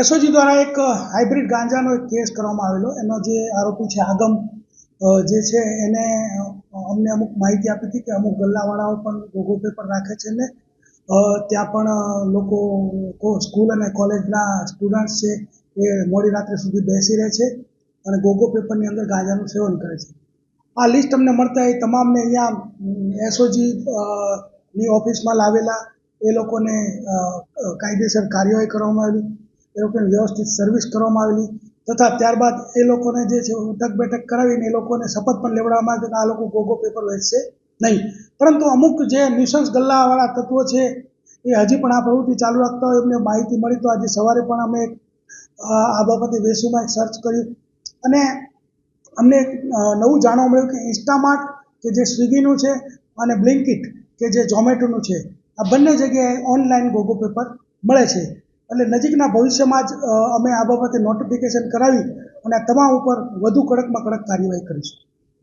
SOG દ્વારા એક hybrid ગાંજાનો એક કેસ કરવામાં આવેલો. એનો જે આરોપી છે આગમ જે છે એને અમને અમુક માહિતી આપી હતી કે અમુક ગલ્લાવાળાઓ પણ ગોગો પેપર રાખે છે ને. ત્યાં પણ લોકો સ્કૂલ અને કોલેજના સ્ટુડન્ટ્સ છે એ મોડી રાત્રે સુધી બેસી રહે છે અને ગોગો પેપરની અંદર ગાંજાનું સેવન કરે છે. આ લિસ્ટ અમને મળતા એ તમામને અહીંયા એસઓજી ની ઓફિસમાં લાવેલા એ લોકોને કાયદેસર કાર્યવાહી કરવામાં આવી એ લોકોને વ્યવસ્થિત સર્વિસ કરવામાં આવેલી તથા ત્યારબાદ એ લોકોને જે છે ઉઠક બેઠક કરાવીને એ લોકોને શપથ પણ લેવડાવવામાં આવે કે આ લોકો ગોગો પેપર વેચશે નહીં. પરંતુ અમુક જે નિશંસ ગલ્લાવાળા તત્વો છે, એ હજી પણ આ પ્રવૃત્તિ ચાલુ રાખતા હોય, એમને માહિતી મળી તો આજે સવારે પણ અમે આ બાબતે વેસુમાં એક સર્ચ કર્યું. અને અમને નવું જાણવા મળ્યું કે ઇન્સ્ટામાર્ટ કે જે સ્વિગીનું છે અને બ્લિંકિટ કે જે ઝોમેટોનું છે, આ બંને જગ્યાએ ઓનલાઈન ગોગો પેપર મળે છે. એટલે નજીકના ભવિષ્યમાં જ અમે આ બાબતે નોટિફિકેશન કરાવી અને આ તમામ ઉપર વધુ કડકમાં કડક કાર્યવાહી કરીશું.